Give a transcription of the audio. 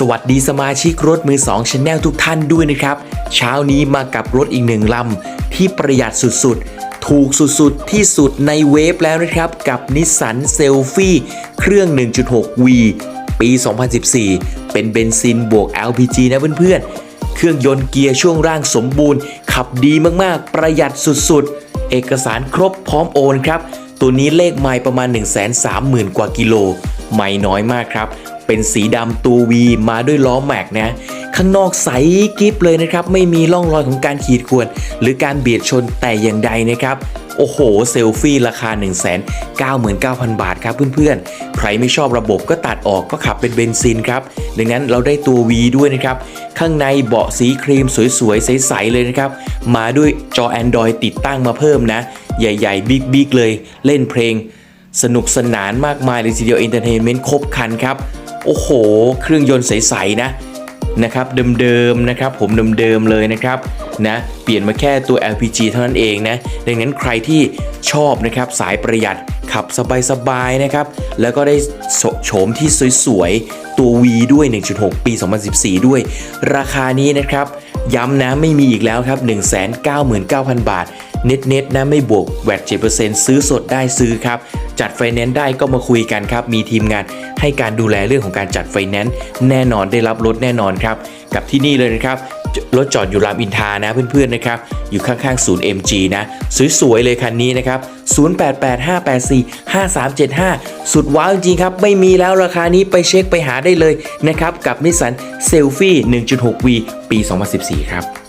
สวัสดีสมาชิกรถมือ2 Channel ทุกท่านด้วยนะครับ เช้านี้มากับรถอีกหนึ่งลำที่ประหยัดสุดๆ ถูกสุดๆ ที่สุดในเวฟแล้วนะครับ กับนิสสันเซลฟี่เครื่อง 1.6V ปี 2014 เป็นเบนซินบวก LPG นะเพื่อนๆ เครื่องยนต์เกียร์ช่วงร่างสมบูรณ์ ขับดีมากๆ ประหยัดสุดๆ เอกสารครบพร้อมโอนครับ ตัวนี้เลขไมล์ประมาณ 130,000 กว่ากิโล ไม่น้อยมากครับ เป็นสีดำตัววีมาด้วยล้อแม็กนะข้างนอกใสกริบเลยนะครับ ไม่มีร่องรอยของการขีดข่วน หรือการเบียดชนแต่อย่างใดนะครับโอ้โห เซลฟี่ราคา 199,000 บาทครับเพื่อนๆ ใครไม่ชอบระบบก็ตัดออกก็ขับเป็นเบนซินครับ ดังนั้นเราได้ตัว V ด้วยนะครับ ข้างในเบาะสีครีมสวยๆ ใสๆ เลยนะครับ มาด้วยจอ Android ติดตั้งมาเพิ่มนะ ใหญ่ๆ บิ๊กๆ เลย เล่นเพลง สนุกสนานมากมายเลยทีเดียวเอนเตอร์เทนเมนต์ครบครันครับ โอ้โห เครื่องยนต์ใสๆนะนะครับเดิมๆนะครับผมเดิมๆเลยนะครับนะเปลี่ยนมาแค่ตัว LPG เท่านั้นเองนะดังนั้นใครที่ชอบนะครับสายประหยัด ขับสบายๆนะครับ แล้วก็ได้โฉฉมที่สวยๆ ตัว V ด้วย 1.6 ปี 2014 ด้วย ราคานี้นะครับ ย้ำนะไม่มีอีกแล้วครับ 199,000 บาทเน็ตเน็ตๆนะไม่บวกแวด7%ซื้อสดได้ซื้อครับจัดไฟแนนซ์ได้ก็มาคุยกันครับ มีทีมงานให้การดูแลเรื่องของการจัดไฟแนนซ์แน่นอนได้รับรถแน่นอนครับ กับที่นี่เลยนะครับ รถจอดอยู่รามอินทานะเพื่อนๆนะครับ อยู่ข้างๆศูนย์ MG นะ สวยๆเลยคันนี้นะครับ 0885845375 สุดว้าวจริงครับ ไม่มีแล้วราคานี้ไปเช็คไปหาได้เลยนะครับ กับนิสสันเซลฟี่ 1.6V ปี 2014 ครับ